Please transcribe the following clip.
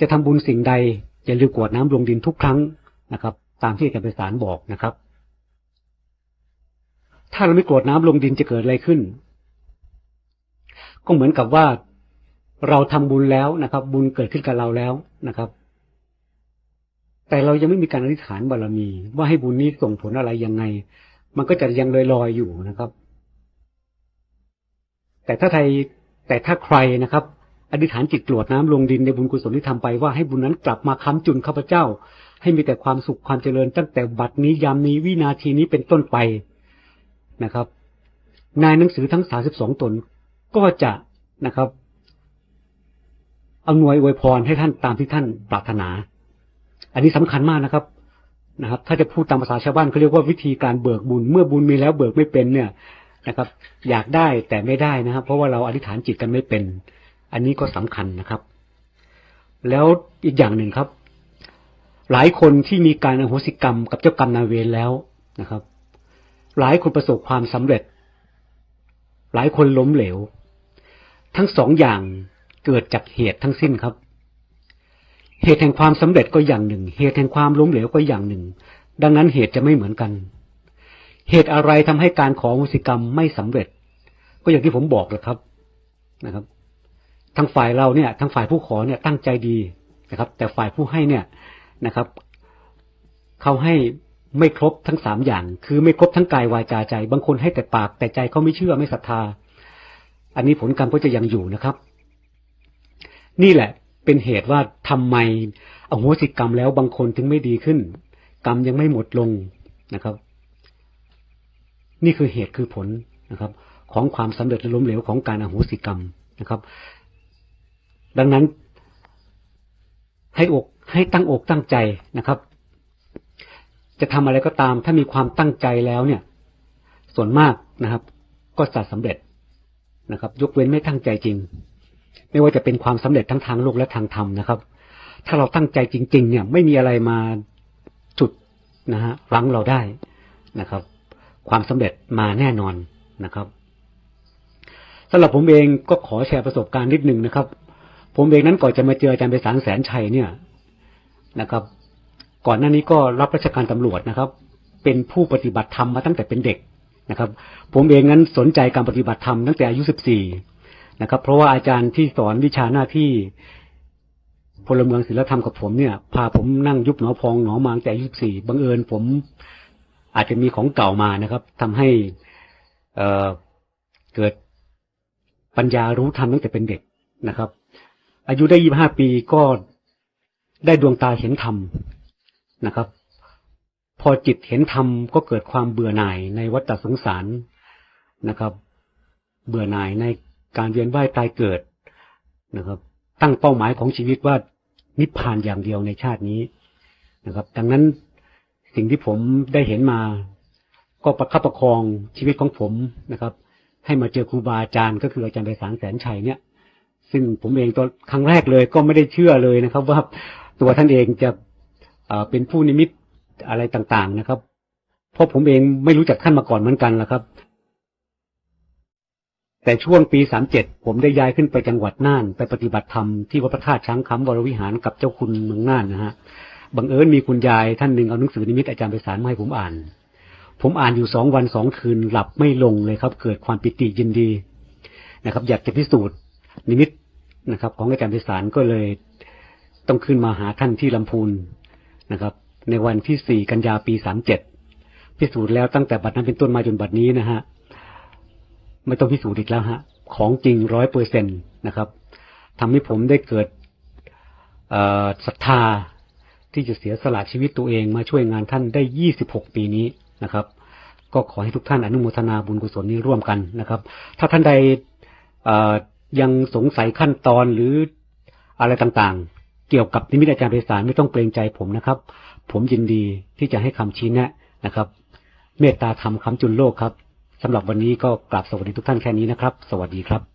จะทำบุญสิ่งใดอย่าลืมกวดน้ำลงดินทุกครั้งนะครับ ตามที่อาจารย์ไพศาลบอกนะครับ ถ้าเราไม่กวดน้ำลงดินจะเกิดอะไรขึ้น ก็เหมือนกับว่าเราทำบุญแล้วนะครับ บุญเกิดขึ้นกับเราแล้วนะครับ แต่เรายังไม่มีการอธิษฐานบารรมี ว่าให้บุญนี้ส่งผลอะไรยังไง มันก็จะยังลอยลอยอยู่นะครับ แต่ถ้าใครแต่ถ้าใครนะครับ อธิษฐานจิตกรวดน้ำลงดินในบุญกุศลที่ทำไปว่าให้บุญนั้นกลับมาค้ำจุนข้าพเจ้า ให้มีแต่ความสุขความเจริญ ตั้งแต่บัดนี้ยามนี้วินาทีนี้เป็นต้นไปนะครับในหนังสือทั้งสาสิบสองตนก็จะนะครับอำนวยอวยพรให้ท่านตามที่ท่านปรารถนา อันนี้สำคัญมากนะครับนะครับ ถ้าจะพูดตามภาษาชาวบ้านเขาเรียกว่าวิธีการเบิกบุญ เมื่อบุญมีแล้วเบิกไม่เป็นเนี่ยนะครับ อยากได้แต่ไม่ได้นะครับ เพราะว่าเราอธิษฐานจิตกันไม่เป็น อันนี้ก็สำคัญนะครับ แล้วอีกอย่างหนึ่งครับ หลายคนที่มีการอโหสิกรรมกับเจ้ากรรมนายเวรแล้วนะครับ หลายคนประสบความสำเร็จ หลายคนล้มเหลว ทั้งสองอย่างเกิดจากเหตุทั้งสิ้นครับ เหตุแห่งความสำเร็จก็อย่างหนึ่ง เหตุแห่งความล้มเหลวก็อย่างหนึ่ง ดังนั้นเหตุจะไม่เหมือนกัน เหตุอะไรทำให้การขออโหสิกรรมไม่สำเร็จ ก็อย่างที่ผมบอกแหละครับนะครับ ทางฝ่ายเราเนี่ยทางฝ่ายผู้ขอเนี่ยตั้งใจดีนะครับ แต่ฝ่ายผู้ให้เนี่ยนะครับเขาให้ไม่ครบทั้งสามอย่าง คือไม่ครบทั้งกายวาจาใจ บางคนให้แต่ปากแต่ใจเขาไม่เชื่อไม่ศรัทธา อันนี้ผลกรรมก็จะยังอยู่นะครับ นี่แหละเป็นเหตุว่าทำไมอโหสิกรรมแล้วบางคนถึงไม่ดีขึ้น กรรมยังไม่หมดลงนะครับ นี่คือเหตุคือผลนะครับ ของความสำเร็จและล้มเหลวของการอโหสิกรรมนะครับ ดังนั้นให้อกให้ตั้งอกตั้งใจนะครับ จะทำอะไรก็ตาม ถ้ามีความตั้งใจแล้วเนี่ย ส่วนมากนะครับ ก็จะสำเร็จนะครับ ยกเว้นไม่ตั้งใจจริง ไม่ว่าจะเป็นความสำเร็จทั้งทางโลกและทางธรรมนะครับ ถ้าเราตั้งใจจริง ๆ เนี่ย ไม่มีอะไรมาจุดนะฮะรั้งเราได้นะครับ ความสำเร็จมาแน่นอนนะครับสำหรับผมเองก็ขอแชร์ประสบการณ์นิดหนึ่งนะครับ ผมเองนั้นก่อนจะมาเจออาจารย์ไปสารแสนชัยเนี่ยนะครับ ก่อนหน้านี้ก็รับราชการตำรวจนะครับ เป็นผู้ปฏิบัติธรรมมาตั้งแต่เป็นเด็กนะครับ ผมเองนั้นสนใจการปฏิบัติธรรมตั้งแต่อายุสิบสี่นะครับ เพราะว่าอาจารย์ที่สอนวิชาหน้าที่พลเมืองศิลธรรมกับผมเนี่ย พาผมนั่งยุบหนอพองหนอมังแต่อายุสิบสี่บังเอิญผมอาจจะมีของเก่ามานะครับทำให้เออเกิดปัญญารู้ธรรมตั้งแต่เป็นเด็กนะครับ อายุได้ยี่บห้าปีก็ได้ดวงตาเห็นธรรมนะครับ พอจิตเห็นธรรมก็เกิดความเบื่อหน่ายในวัฏสงสารนะครับ เบื่อหน่ายในการเวียนว่ายตายเกิดนะครับ ตั้งเป้าหมายของชีวิตว่านิพพานอย่างเดียวในชาตินี้นะครับ ดังนั้นสิ่งที่ผมได้เห็นมา ก็ประคับประคองชีวิตของผมนะครับ ให้มาเจอครูบาอาจารย์ ก็คืออาจารย์ไพศาลแสนชัยเนี่ย ซึ่งผมเองตัวครั้งแรกเลยก็ไม่ได้เชื่อเลยนะครับ ว่าตัวท่านเองจะเป็นผู้นิมิตอะไรต่างๆนะครับ เพราะผมเองไม่รู้จักท่านมาก่อนเหมือนกันละครับ แต่ช่วงปีสามเจ็ดผมได้ย้ายขึ้นไปจังหวัดน่านไปปฏิบัติธรรมที่วัดพระธาตุช้างคำวรวิหารกับเจ้าคุณเมืองน่านนะฮะบังเอิญมีคุณยายท่านหนึ่งเอาหนังสือนิมิตอาจารย์ไพศาลมาให้ผมอ่าน ผมอ่านอยู่สองวันสองคืนหลับไม่ลงเลยครับ เกิดความปิติยินดีนะครับ อยากจะพิสูจน์ นิมิตนะครับ ของอาจารย์ไพศาลก็เลยต้องขึ้นมาหาท่านที่ลำพูนนะครับ ในวันที่สี่กันยาปีสามเจ็ดพิสูจน์แล้วตั้งแต่บัดนั้นเป็นต้นมาจนบัดนี้นะฮะไม่ต้องพิสูจน์อีกแล้วฮะ ของจริงร้อยเปอร์เซ็นตนะครับทำให้ผมได้เกิดศรัทธาที่จะเสียสละชีวิตตัวเองมาช่วยงานท่านได้ 26 ปีนี้นะครับ ก็ขอให้ทุกท่านอนุโมทนาบุญกุศลนี้ร่วมกันนะครับ ถ้าท่านใดอ ยังสงสัยขั้นตอนหรืออะไรต่างๆ เกี่ยวกับนิมิตอาจารย์ไพศาลไม่ต้องเกรงใจผมนะครับ ผมยินดีที่จะให้คำชี้แนะนะครับ เมตตาธรรมคำจุนโลกครับสำหรับวันนี้ก็กราบสวัสดีทุกท่านแค่นี้นะครับ สวัสดีครับ